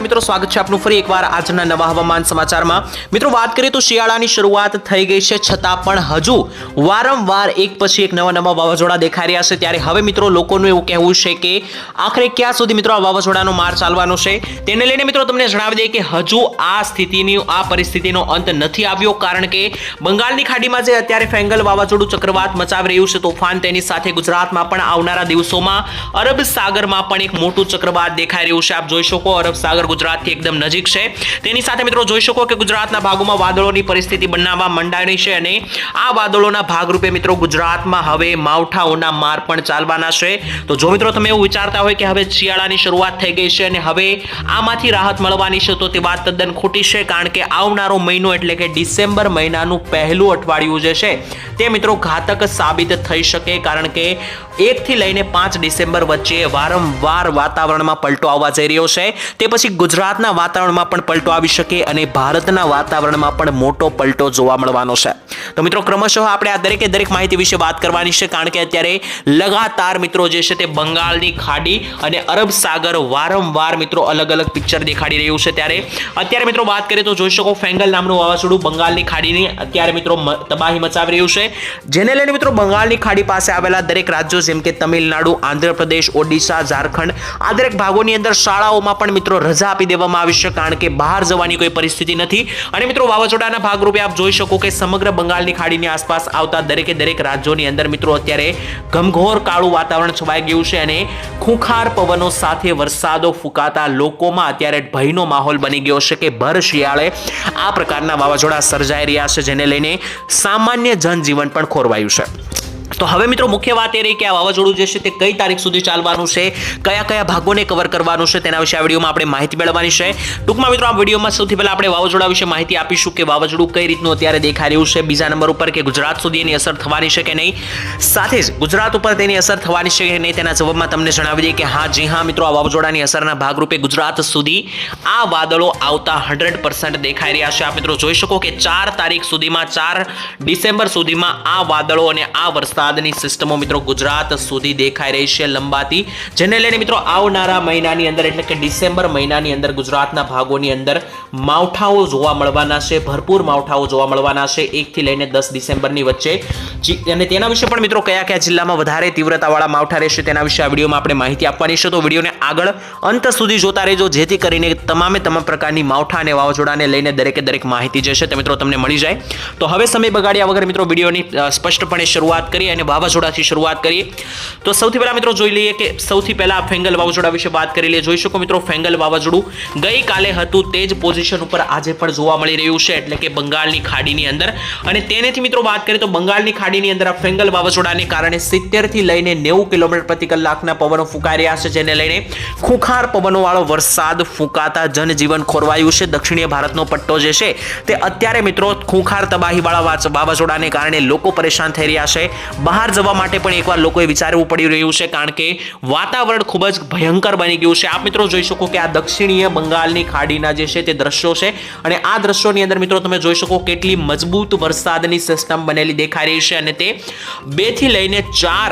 મિત્રો, સ્વાગત છે આપનું ફરી એકવાર આજના નવા હવામાન સમાચારમાં. મિત્રો, વાત કરીએ તો શિયાળાની શરૂઆત થઈ ગઈ છે, છતાં પણ હજુ વારંવાર એક પછી એક નવા નવા વાવાઝોડા દેખાઈ રહ્યા છે. ત્યારે હવે, મિત્રો, લોકોનું એવું કહેવું છે કે આખરે ક્યાં સુધી, મિત્રો, આ વાવાઝોડાનો માર ચાલવાનો છે? તેને લઈને, મિત્રો, તમને જણાવી દઈએ કે હજુ આ સ્થિતિની, આ પરિસ્થિતિનો અંત નથી આવ્યો, કારણ કે બંગાળની ખાડીમાં જે અત્યારે ફેંગલ વાવાઝોડું ચક્રવાત મચાવી રહ્યું છે, તોફાન તેની સાથે ગુજરાતમાં પણ આવનારા દિવસોમાં અરબ સાગરમાં પણ એક મોટું ચક્રવાત દેખાઈ રહ્યું છે. આપ જોઈ શકો, અરબ સાગર ગુજરાતથી એકદમ નજીક છે. તેની સાથે મિત્રો જોઈ શકો કે ગુજરાતના ભાગોમાં વાદળોની પરિસ્થિતિ બનાવવા મંડાણી છે અને આ વાદળોના ભાગરૂપે મિત્રો ગુજરાતમાં હવે માવઠાઓના માર પણ ચાલવાના છે. તો જો મિત્રો તમે એવું વિચારતા હોય કે હવે શિયાળાની શરૂઆત થઈ ગઈ છે અને હવે આમાંથી રાહત મળવાની છે, તો તે વાત તદ્દન ખોટી છે, કારણ કે આવનારો મહિનો એટલે કે ડિસેમ્બર મહિનાનું પહેલું અઠવાડિયું જે છે, તે મિત્રો ઘાતક સાબિત થઈ શકે, કારણ કે એકથી લઈને પાંચ ડિસેમ્બર વચ્ચે વારંવાર વાતાવરણમાં પલટો આવવા જઈ રહ્યો છે. તે પછી ગુજરાતના વાતાવરણમાં પણ પલટો આવી શકે અને ભારતના વાતાવરણમાં પણ મોટો પલટો જોવા મળવાનો છે. તો મિત્રો, ક્રમશઃ આપણે આ દરેકે દરેક માહિતી વિશે વાત કરવાની છે, કારણ કે અત્યારે લગાતાર મિત્રો જે છે તે બંગાળની ખાડી અને અરબ સાગર વારંવાર મિત્રો અલગ અલગ પિક્ચર દેખાડી રહ્યું છે. ત્યારે અત્યારે મિત્રો વાત કરીએ તો જોઈ શકો ફેંગલ નામનું વાવાઝોડું બંગાળની ખાડીની અત્યારે મિત્રો તબાહી મચાવી રહ્યું છે. જેને લઈને મિત્રો બંગાળની ખાડી પાસે આવેલા દરેક રાજ્યો જેમ કે તમિલનાડુ, આંધ્રપ્રદેશ, ઓડિશા, ઝારખંડ આ દરેક ભાગોની અંદર શાળાઓમાં પણ મિત્રો રજા આપી દેવામાં આવી છે, કારણ કે બહાર જવાની કોઈ પરિસ્થિતિ નથી. અને મિત્રો, વાવાઝોડાના ભાગરૂપે આપ જોઈ શકો કે સમગ્ર બંગાળની ખાડીની આસપાસ આવતા દરેકે દરેક રાજ્યોની અંદર મિત્રો અત્યારે ઘમઘોર કાળું વાતાવરણ છવાઈ ગયું છે અને ખૂંખાર પવનો સાથે વરસાદો ફૂંકાતા લોકોમાં અત્યારે ભયનો માહોલ બની ગયો છે કે ભર શિયાળે આ પ્રકારના વાવાઝોડા સર્જાઈ રહ્યા છે, જેને લઈને સામાન્ય જનજીવન પણ ખોરવાયું છે. તો હવે મિત્રો મુખ્ય વાત એ રહી કે આ વાવાઝોડું જે છે તે કઈ તારીખ સુધી ચાલવાનું છે, કયા કયા ભાગોને કવર કરવાનું છે તેના વિશે આ વિડીયોમાં આપણે માહિતી મેળવવાની છે. ટૂંકમાં મિત્રો આ વિડીયોમાં સૌથી પહેલા આપણે વાવાઝોડા વિશે માહિતી આપીશું કે વાવાઝોડું કઈ રીતનું અત્યારે દેખાઈ રહ્યું છે, બીજા નંબર ઉપર કે ગુજરાત સુધી એની અસર થવાની છે કે નહીં. સાથે જ ગુજરાત ઉપર તેની અસર થવાની છે કે નહીં તેના જવાબમાં તમને જણાવી દઈએ કે હા, જી હા, મિત્રો આ વાવાઝોડાની અસરના ભાગરૂપે ગુજરાત સુધી આ વાદળો આવતા હંડ્રેડ પર્સન્ટ દેખાઈ રહ્યા છે. આપ મિત્રો જોઈ શકો કે ચાર તારીખ સુધીમાં, ચાર ડિસેમ્બર સુધીમાં આ વાદળો અને આ વરસાદની સિસ્ટમો મિત્રો ગુજરાત સુધી દેખાઈ રહી છે લંબાતી, જેને લઈને મિત્રો આવનારા મહિનાની અંદર એટલે કે ડિસેમ્બર મહિનાની અંદર ગુજરાતના ભાગોની અંદર માવઠાઓ જોવા મળવાના છે, ભરપૂર માવઠાઓ જોવા મળવાના છે, એકથી લઈને દસ ડિસેમ્બરની વચ્ચે. અને તેના વિશે પણ મિત્રો કયા કયા જિલ્લામાં વધારે તીવ્રતાવાળા માવઠા રહેશે તેના વિશે આ વિડીયોમાં આપણે માહિતી આપવાની છે. તો વિડીયોને આગળ અંત સુધી જોતા રહેજો, જેથી કરીને તમામે તમામ પ્રકારની માવઠા અને વાવાઝોડાને લઈને દરેકે દરેક માહિતી જે છે તે મિત્રો તમને મળી જાય. તો હવે સમય બગાડ્યા વગર મિત્રો વિડીયોની સ્પષ્ટપણે શરૂઆત કરીએ. અને વાવાઝોડાથી શરૂઆત કરીએ. તો સૌથી પહેલા મિત્રો જોઈ લઈએ કે સૌથી પહેલા ફેંગલ વાવાઝોડા વિશે વાત કરી લઈએ. જોઈ શકો મિત્રો ફેંગલ વાવાઝોડું ગઈકાલે હતું તે જ પોઝિશન ઉપર આજે પણ જોવા મળી રહ્યું છે, એટલે કે બંગાળની ખાડીની અંદર. અને તેનેથી મિત્રો વાત કરીએ તો બંગાળની ખાડીની અંદર આ ફેંગલ વાવાઝોડાને કારણે સિત્તેરથી લઈને નેવું કિલોમીટર પ્રતિ કલાકના પવનો ફૂંકાઈ રહ્યા છે, જેને લઈને ખૂંખાર પવનોવાળો વરસાદ ફૂંકાતા જનજીવન ખોરવાયું છે. દક્ષિણીય ભારતનો પટ્ટો જે છે તે અત્યારે મિત્રો ખૂંખાર તબાહીવાળા વાવાઝોડાને કારણે લોકો પરેશાન થઈ રહ્યા છે. બહાર જવા માટે પણ એકવાર લોકોએ વિચારવું પડી રહ્યું છે, કારણ કે વાતાવરણ ખૂબ જ ભયંકર બની ગયું છે. આપ મિત્રો જોઈ શકો કે આ દક્ષિણીય બંગાળની ખાડીના જે છે તે દ્રશ્યો છે અને આ દ્રશ્યોની અંદર મિત્રો તમે જોઈ શકો કેટલી મજબૂત વરસાદની સિસ્ટમ બનેલી દેખાઈ રહી છે અને તે બેથી લઈને ચાર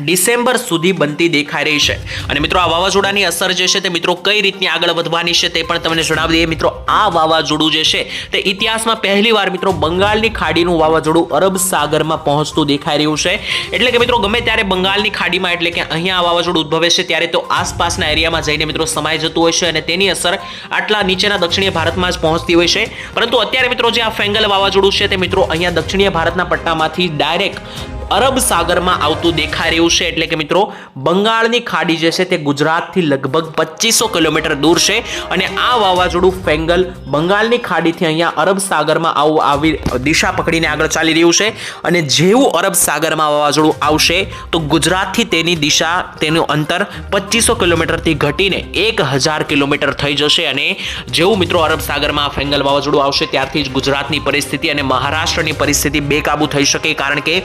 ડિસેમ્બર સુધી બનતી દેખાઈ રહી છે. અને મિત્રો, આ વાવાઝોડાની અસર જે છે તે મિત્રો કઈ રીતની આગળ વધવાની છે તે પણ તમને જણાવી દઈએ. મિત્રો, આ વાવાઝોડું જે છે તે ઇતિહાસમાં પહેલીવાર મિત્રો બંગાળની ખાડીનું વાવાઝોડું અરબ સાગરમાં પહોંચતું દેખાઈ રહ્યું છે. એટલે કે મિત્રો, ગમે ત્યારે બંગાળની ખાડીમાં એટલે કે અહીંયા આ વાવાઝોડું ઉદ્ભવે છે ત્યારે તો આસપાસના એરિયામાં જઈને મિત્રો સમાઈ જતું હોય છે અને તેની અસર આટલા નીચેના દક્ષિણીય ભારતમાં જ પહોંચતી હોય છે. પરંતુ અત્યારે મિત્રો જે આ ફેંગલ વાવાઝોડું છે તે મિત્રો અહીંયા દક્ષિણીય ભારતના પટ્ટામાંથી ડાયરેક્ટ અરબ સાગરમાં આવતું દેખાઈ રહ્યું છે. એટલે કે મિત્રો, બંગાળની ખાડી જે છે તે ગુજરાતથી લગભગ પચીસો કિલોમીટર દૂર છે અને આ વાવાઝોડું ફેંગલ બંગાળની ખાડીથી અહીંયા અરબ સાગરમાં આવું આવી દિશા પકડીને આગળ ચાલી રહ્યું છે. અને જેવું અરબ સાગરમાં વાવાઝોડું આવશે, તો ગુજરાતથી તેની દિશા, તેનું અંતર પચીસો કિલોમીટરથી ઘટીને એક હજાર કિલોમીટર થઈ જશે. અને જેવું મિત્રો અરબ સાગરમાં ફેંગલ વાવાઝોડું આવશે, ત્યારથી જ ગુજરાતની પરિસ્થિતિ અને મહારાષ્ટ્રની પરિસ્થિતિ બેકાબુ થઈ શકે. કારણ કે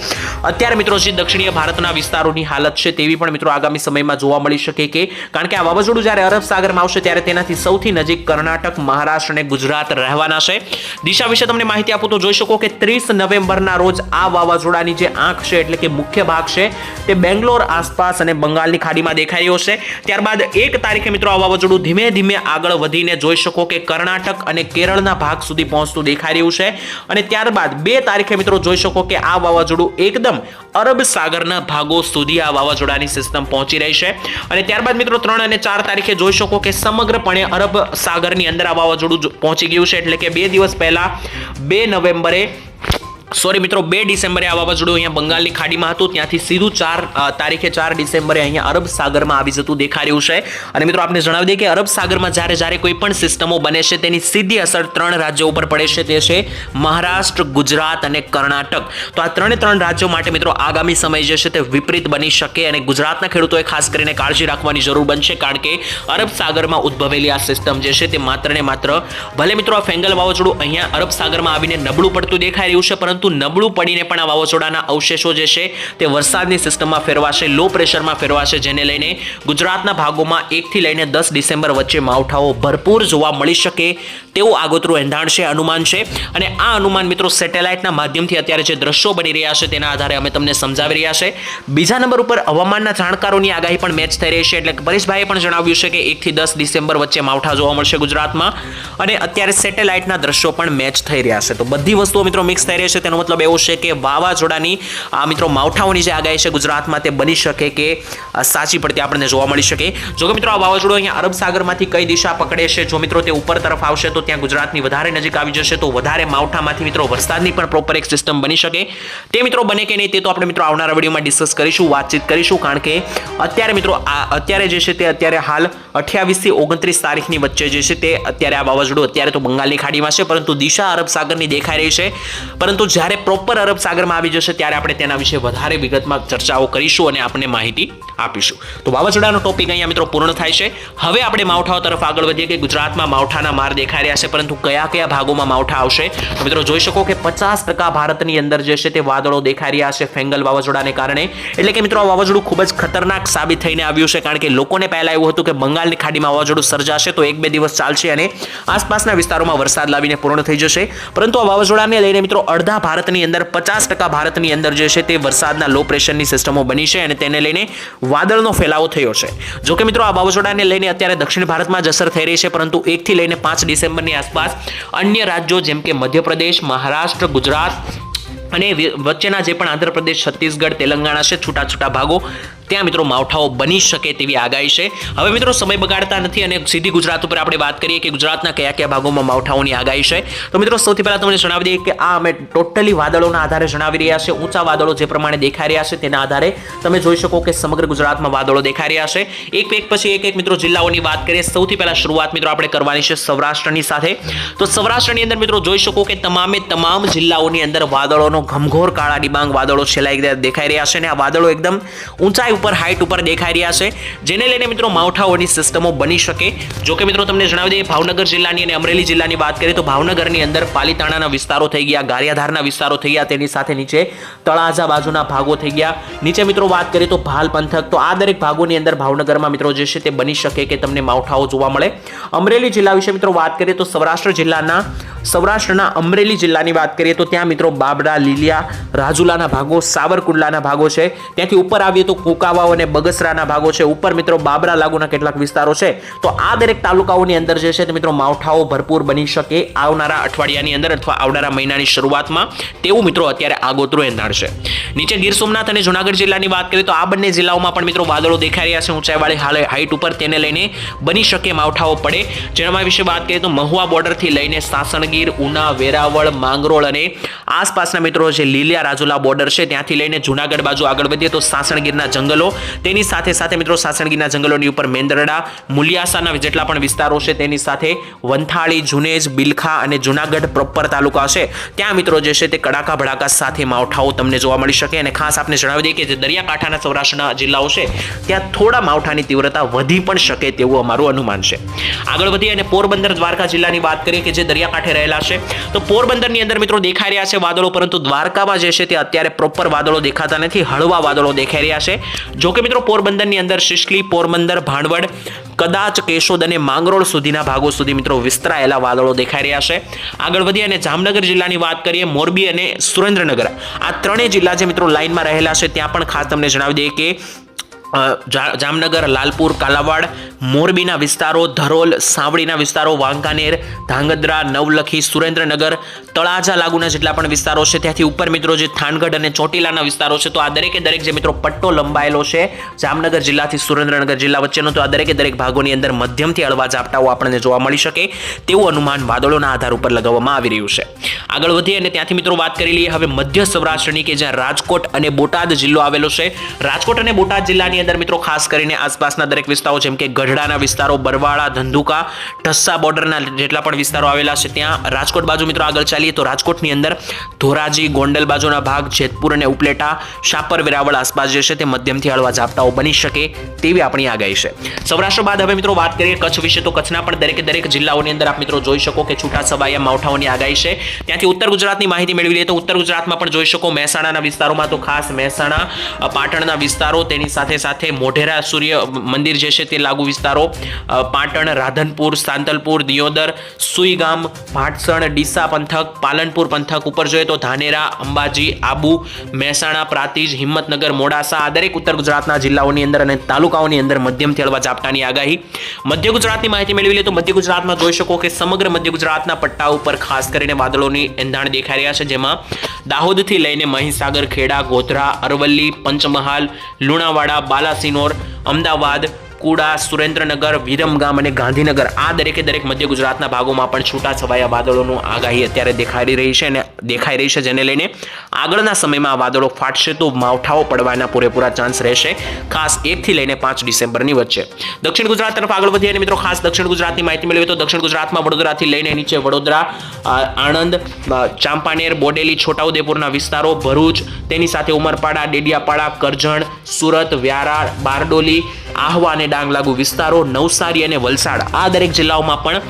અત્યારે મિત્રો જે દક્ષિણીય ભારતના વિસ્તારોની હાલત છે તેવી પણ મિત્રો આગામી સમયમાં જોવા મળી શકે કે કારણ કે આ વાવાઝોડું જ્યારે અરબ સાગરમાં આવશે ત્યારે તેનાથી સૌથી નજીક કર્ણાટક, મહારાષ્ટ્ર અને ગુજરાત રહેવાના છે. દિશા વિશે તમને માહિતી આપું તો જોઈ શકો કે ત્રીસ નવેમ્બરના રોજ આ વાવાઝોડાની જે આંખ છે એટલે કે મુખ્ય ભાગ છે તે બેંગ્લોર આસપાસ અને બંગાળની ખાડીમાં દેખાઈ રહ્યો છે. ત્યારબાદ એક તારીખે મિત્રો આ વાવાઝોડું ધીમે ધીમે આગળ વધીને જોઈ શકો કે કર્ણાટક અને કેરળના ભાગ સુધી પહોંચતું દેખાઈ રહ્યું છે. અને ત્યારબાદ બે તારીખે મિત્રો જોઈ શકો કે આ વાવાઝોડું એકદમ અરબ સાગરના ભાગો સુધી આ વાવાઝોડાની સિસ્ટમ પહોંચી રહી છે. અને ત્યારબાદ મિત્રો ત્રણ અને ચાર તારીખે જોઈ શકો કે સમગ્રપણે અરબ સાગરની અંદર આ વાવાઝોડું પહોંચી ગયું છે. એટલે કે બે દિવસ પહેલા, બે નવેમ્બરે સોરી મિત્રો, બે ડિસેમ્બરે આ વાવાઝોડું અહીંયા બંગાળની ખાડીમાં હતું. ત્યાંથી સીધું ચાર તારીખે ચાર ડિસેમ્બરે અહીંયા અરબ સાગરમાં આવી જતું દેખાઈ રહ્યું છે. અને મિત્રો, આપને જણાવી દઈએ કે અરબ સાગરમાં જ્યારે જ્યારે કોઈ પણ સિસ્ટમો બને છે, તેની સીધી અસર ત્રણ રાજ્યો ઉપર પડે છે. તે છે મહારાષ્ટ્ર, ગુજરાત અને કર્ણાટક. તો આ ત્રણે ત્રણ રાજ્યો માટે મિત્રો, આગામી સમય જે છે તે વિપરીત બની શકે અને ગુજરાતના ખેડૂતોએ ખાસ કરીને કાળજી રાખવાની જરૂર બનશે, કારણ કે અરબ સાગરમાં ઉદ્ભવેલી આ સિસ્ટમ જે છે તે માત્ર ને માત્ર ભલે મિત્રો, આ ફેંગલ વાવાઝોડું અહીંયા અરબ સાગરમાં આવીને નબળું પડતું દેખાઈ રહ્યું છે, પરંતુ નબળું પડીને પણ આ વાવાઝોડાના અવશેષો જે છે તે વરસાદની સિસ્ટમમાં ફેરવાશે લો પ્રેશરમાં ફેરવાશે, જેને લઈને ગુજરાતના ભાગોમાં એકથી લઈને દસ ડિસેમ્બર વચ્ચે માવઠાઓ ભરપૂર જોવા મળી શકે તેવું આગોતરું એંધાણ છે, અનુમાન છે. અને આ અનુમાન મિત્રો સેટેલાઇટના માધ્યમથી અત્યારે જે દ્રશ્યો બની રહ્યા છે તેના આધારે અમે તમને સમજાવી રહ્યા છે. બીજા નંબર ઉપર હવામાનના જાણકારોની આગાહી પણ મેચ થઈ રહી છે, એટલે પરેશભાઈએ પણ જણાવ્યું છે કે એકથી દસ ડિસેમ્બર વચ્ચે માવઠા જોવા મળશે ગુજરાતમાં. અને અત્યારે સેટેલાઇટના દ્રશ્યો પણ મેચ થઈ રહ્યા છે. તો બધી વસ્તુઓ મિત્રો મિક્સ થઈ રહી છે મતલબ એવો છે કે વાવાઝોડાની, આ મિત્રો માવઠાઓની જે આગાહી છે ગુજરાતમાં તે બની શકે કે સાચી પડતી આપણને જોવા મળી શકે. જો કે મિત્રો આ વાવાઝોડું અહીંયા અરબ સાગરમાંથી કઈ દિશા પકડે છે, જો મિત્રો તે ઉપર તરફ આવશે તો ત્યાં ગુજરાતની વધારે નજીક આવી જશે, તો વધારે માવઠામાંથી મિત્રો વરસાદની પણ પ્રોપર એક સિસ્ટમ બની શકે. તે મિત્રો બને કે નહીં તે તો આપણે મિત્રો આવનારા વિડીયોમાં ડિસ્કસ કરીશું, વાતચીત કરીશું, કારણ કે અત્યારે મિત્રો આ, અત્યારે જે છે તે અત્યારે હાલ અઠ્યાવીસથી ઓગણત્રીસ તારીખની વચ્ચે જે છે તે અત્યારે આ વાવાઝોડું અત્યારે તો બંગાળની ખાડીમાં છે, પરંતુ દિશા અરબ સાગરની દેખાઈ રહી છે. પરંતુ જ્યારે પ્રોપર અરબ સાગરમાં આવી જશે, ત્યારે આપણે તેના વિશે વધારે વિગતમાં ચર્ચાઓ કરીશું અને આપણને માહિતી આપીશું. તો વાવાઝોડાનો ટોપિક અહીંયા મિત્રો પૂર્ણ થાય છે. હવે આપણે માવઠાઓ તરફ આગળ વધીએ કે ગુજરાતમાં માવઠાના માર દેખાઈ રહ્યા છે, પરંતુ કયા કયા ભાગોમાં માવઠા આવશે? તો મિત્રો જોઈ શકો કે પચાસ ટકા ભારતની અંદર જે છે તે વાદળો દેખાઈ રહ્યા છે ફેંગલ વાવાઝોડાને કારણે. એટલે કે મિત્રો આ વાવાઝોડું ખૂબ જ ખતરનાક સાબિત થઈને આવ્યું છે, કારણ કે લોકોને પહેલાં એવું હતું કે બંગાળની ખાડીમાં વાવાઝોડું સર્જાશે તો એક બે દિવસ ચાલશે અને આસપાસના વિસ્તારોમાં વરસાદ લાવીને પૂર્ણ થઈ જશે. પરંતુ આ વાવાઝોડાને લઈને મિત્રો અડધા ભારતની અંદર પચાસ ટકા ભારતની અંદર જે છે તે વરસાદના લો પ્રેશરની સિસ્ટમો બની છે અને તેને લઈને વાદળનો ફેલાવો થયો છે. જો કે મિત્રો આ વાવાઝોડાને લઈને અત્યારે દક્ષિણ ભારતમાં જ અસર થઈ રહી છે, પરંતુ એકથી લઈને પાંચ ડિસેમ્બરની આસપાસ અન્ય રાજ્યો જેમ કે મધ્યપ્રદેશ, મહારાષ્ટ્ર, ગુજરાત અને વચ્ચેના જે પણ આંધ્રપ્રદેશ, છત્તીસગઢ, તેલંગાણા છે છૂટા છૂટા ભાગો ત્યાં મિત્રો માવઠાઓ બની શકે તેવી આગાહી છે. હવે મિત્રો સમય બગાડતા નથી અને સીધી ગુજરાત ઉપર આપણે વાત કરીએ કે ગુજરાતના કયા કયા ભાગોમાં માવઠાઓની આગાહી છે. તો મિત્રો સૌથી પહેલાં તમને જણાવી દઈએ કે આ અમે ટોટલી વાદળોના આધારે જણાવી રહ્યા છે. ઊંચા વાદળો જે પ્રમાણે દેખાઈ રહ્યા છે તેના આધારે તમે જોઈ શકો કે સમગ્ર ગુજરાતમાં વાદળો દેખાઈ રહ્યા છે. એક એક પછી એક એક મિત્રો જિલ્લાઓની વાત કરીએ, સૌથી પહેલાં શરૂઆત મિત્રો આપણે કરવાની છે સૌરાષ્ટ્રની સાથે. તો સૌરાષ્ટ્રની અંદર મિત્રો જોઈ શકો કે તમામે તમામ જિલ્લાઓની અંદર વાદળોનો ઘમઘોર કાળા ડિબાંગ વાદળો છેલ્લા દેખાઈ રહ્યા છે અને આ વાદળો એકદમ ઊંચાઈ ઉપર હાઇટ ઉપર દેખાઈ રહ્યા છે. જેને લઈને મિત્રો માવઠાઓની સિસ્ટમો બની શકે. જો કે મિત્રો તમને જણાવી દઈએ, ભાવનગર જિલ્લાની અને અમરેલી જિલ્લાની વાત કરીએ તો ભાવનગરની અંદર પાલીતાણાના વિસ્તારો થઈ ગયા, ગારિયાધારના વિસ્તારો થઈ ગયા, તેની સાથે નીચે તળાજા બાજુના ભાગો થઈ ગયા. નીચે મિત્રો વાત કરીએ તો ભાલ પંથક. તો આ દરેક ભાગોની અંદર ભાવનગરમાં મિત્રો જે છે તે બની શકે કે તમને માવઠાઓ જોવા મળે. અમરેલી જિલ્લા વિશે મિત્રો વાત કરીએ તો સૌરાષ્ટ્ર જિલ્લાના સૌરાષ્ટ્રના અમરેલી જિલ્લાની વાત કરીએ તો ત્યાં મિત્રો બાબડા, લીલિયા, રાજુલાના ભાગો, સાવરકુંડલાના ભાગો છે. ત્યાંથી ઉપર આવીએ તો કુકાવાઓ અને બગસરાના ભાગો છે. ઉપર મિત્રો બાબરા લાગુના કેટલાક વિસ્તારો છે. તો આ દરેક તાલુકાઓની અંદર જે છે તે મિત્રો માવઠાઓ ભરપૂર બની શકે આવનારા અઠવાડિયાની અંદર અથવા આવનારા મહિનાની શરૂઆતમાં તેવું મિત્રો અત્યારે આગોતરું એંધાણ છે. નીચે ગીર સોમનાથ અને જુનાગઢ જિલ્લાની વાત કરીએ તો આ બંને જિલ્લાઓમાં પણ મિત્રો વાદળો દેખાઈ રહ્યા છે. ઊંચાઈવાળી હાલે હાઇટ ઉપર તેને લઈને બની શકે માવઠાઓ પડે. જેના વિશે વાત કરીએ તો મહુવા બોર્ડરથી લઈને સાસણગીર ઉના, વેરાવળ, માંગરોળ અને આસપાસના મિત્રો જે લીલિયા રાજુલા બોર્ડર છે, ત્યાંથી લઈને જુનાગઢ બાજુ આગળ વધીએ તો સાસણગીરના જંગલો. તેની સાથે સાથે મિત્રો સાસણગીરના જંગલોની ઉપર મેંદરડા મુલિયાસાના જેટલા પણ વિસ્તારો છે, તેની સાથે વંથાળી, જુનેજ, બિલખા અને જુનાગઢ પ્રોપર તાલુકા છે. ત્યાં મિત્રો જે છે તે કડાકા ભડાકા સાથે માવઠાઓ તમને જોવા મળી શકે અને ખાસ આપને જણાવી દઈએ કે જે દરિયાકાંઠાના સૌરાષ્ટ્રના જિલ્લાઓ છે, ત્યાં થોડા માવઠાની તીવ્રતા વધી પણ શકે તેવું અમારું અનુમાન છે. આગળ વધીએ અને પોરબંદર દ્વારકા જિલ્લાની વાત કરીએ કે જે દરિયાકાંઠે રહેલા છે. તો પોરબંદરની અંદર મિત્રો દેખાઈ રહ્યા છે વાદળો, પરંતુ દ્વારકામાં જે છે તે અત્યારે પ્રોપર વાદળો દેખાતા નથી, હળવા વાદળો દેખાઈ રહ્યા છે. જો કે મિત્રો પોરબંદરની અંદર શિશલી પોરબંદર ભાંડવડ કદાચ કેશોદ અને માંગરોળ સુધીના ભાગો સુધી મિત્રો વિસ્તરાયેલા વાદળો દેખાઈ રહ્યા છે. આગળ વધીએ અને જામનગર જિલ્લાની વાત કરીએ, મોરબી અને સુરેન્દ્રનગર. આ ત્રણેય જિલ્લા જે મિત્રો લાઇનમાં રહેલા છે, ત્યાં પણ ખાસ તમને જણાવી દઈએ કે જામનગર, લાલપુર, કાલાવાડ, મોરબીના વિસ્તારો, ધરોલ, સાવડીના વિસ્તારો, વાંકાનેર, ધાંગધ્રા, નવલખી, સુરેન્દ્રનગર, તળાજા લાગુના જેટલા પણ વિસ્તારો છે, ત્યાંથી ઉપર મિત્રો જે થાનગઢ અને ચોટીલાના વિસ્તારો છે, તો આ દરેકે દરેક જે મિત્રો પટ્ટો લંબાયેલો છે, જામનગર જિલ્લાથી સુરેન્દ્રનગર જિલ્લા વચ્ચેનો, તો આ દરેકે દરેક ભાગોની અંદર મધ્યમથી હળવા ઝાપટાઓ આપણને જોવા મળી શકે, તેવું અનુમાન વાદળોના આધાર ઉપર લગાવવામાં આવી રહ્યું છે. આગળ વધીએ અને ત્યાંથી મિત્રો વાત કરી લઈએ, હવે મધ્ય સૌરાષ્ટ્રની કે જ્યાં રાજકોટ અને બોટાદ જિલ્લો આવેલો છે, રાજકોટ અને બોટાદ જિલ્લાની અંદર મિત્રો, ખાસ કરીને આસપાસના દરેક વિસ્તારો, જેમ કે ગઢડાના વિસ્તારો, બરવાળા, ધંધુકા, ઢસ્સા બોર્ડરના જેટલા પણ વિસ્તારો આવેલા છે, ત્યાં રાજકોટ બાજુ મિત્રો આગળ ચાલીએ તો રાજકોટની અંદર ધોરાજી, ગોંડલ બાજુના ભાગ, જેતપુર અને ઉપલેટા, શાપર, વેરાવળ આસપાસ જે છે તે મધ્યમથી હળવા ઝાપટાઓ બની શકે તેવી આપણી આગાહી છે. સૌરાષ્ટ્ર બાદ હવે મિત્રો વાત કરીએ કચ્છ વિશે, તો કચ્છના પણ દરેક દરેક જિલ્લાઓની અંદર આપ મિત્રો જોઈ શકો કે છૂટા છવાયા માવઠાઓની આગાહી છે. ત્યાંથી ઉત્તર ગુજરાતની માહિતી મેળવી લઈએ તો ઉત્તર ગુજરાતમાં પણ જોઈ શકો મહેસાણાના વિસ્તારોમાં તો ખાસ મહેસાણા પાટણના વિસ્તારો, તેની સાથે સાથે મોઢેરા સૂર્ય મંદિર જે છે તે લાગુ વિસ્તારો પાટણ, રાધનપુર, સાંતલપુર, દિયોદર, સુઈગામ, ભાટસણ, ડીસા પંથક, પાલનપુર પંથક ઉપર જોઈએ તો ધાનેરા, અંબાજી, આબુ, મહેસાણા, પ્રાતિજ, હિંમતનગર, મોડાસા આ દરેક ઉત્તર ગુજરાતના જિલ્લાઓની અંદર અને તાલુકાઓની અંદર મધ્યમથી હળવા ઝાપટાની આગાહી. મધ્ય ગુજરાતની માહિતી મેળવી લે તો મધ્ય ગુજરાતમાં જોઈ શકો કે સમગ્ર મધ્ય ગુજરાતના પટ્ટા ઉપર ખાસ કરીને વાદળોની એંધાણ દેખાઈ રહ્યા છે, જેમાં દાહોદથી લઈને મહીસાગર, ખેડા, ગોધરા, અરવલ્લી, પંચમહાલ, લુણાવાડા બાલાસિનોર અમદાવાદ કુડા સુરેન્દ્રનગર, વિરમગામ અને ગાંધીનગર આ દરેકે દરેક મધ્ય ગુજરાતના ભાગોમાં પણ છૂટા છવાયા વાદળોનું આગાહી અત્યારે દેખાઈ રહી છે અને દેખાઈ રહી છે જેને લઈને આગળના સમયમાં વાદળો ફાટશે તો માવઠાઓ પડવાના પૂરેપૂરા ચાન્સ રહેશે, ખાસ એકથી લઈને પાંચ ડિસેમ્બરની વચ્ચે. દક્ષિણ ગુજરાત તરફ આગળ વધીએ મિત્રો ખાસ દક્ષિણ ગુજરાતની માહિતી મેળવીએ તો દક્ષિણ ગુજરાતમાં વડોદરાથી લઈને નીચે વડોદરા આણંદ ચાંપાનેર, બોડેલી, છોટાઉદેપુરના વિસ્તારો, ભરૂચ, તેની સાથે ઉમરપાડા, ડેડિયાપાડા, કરજણ, સુરત, વ્યારા, બારડોલી આહવા અને ડાંગ લાગુ વિસ્તારો, નવસારી અને વલસાડ. આ દરેક જિલ્લાઓમાં પણ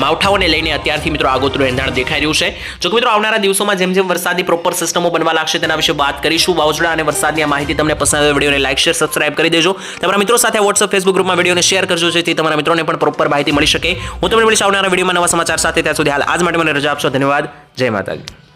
માવઠાઓને લઈને અત્યારથી મિત્રો આગોતરું એંધાણ દેખાઈ રહ્યું છે. જો કે મિત્રો, આવનારા દિવસોમાં જેમ જેમ વરસાદી પ્રોપર સિસ્ટમો બનવા લાગશે તેના વિશે વાત કરીશું. વાવઝોડા અને વરસાદની માહિતી તમને પસંદ આવે વિડીયોને લાઇક શેર સબસ્ક્રાઇબ કરી દેજો. તમારા મિત્રો સાથે વોટ્સઅપ ફેસબુક ગ્રુપમાં વિડીયોને શેર કરજો, જેથી તમારા મિત્રોને પણ પ્રોપર માહિતી મળી શકે. હું તમને મળીશ આવનારા વિડીયોમાં નવા સમાચાર સાથે. ત્યાં સુધી હાલ આજ માટે મને રજા આપશો. ધન્યવાદ. જય માતાજી.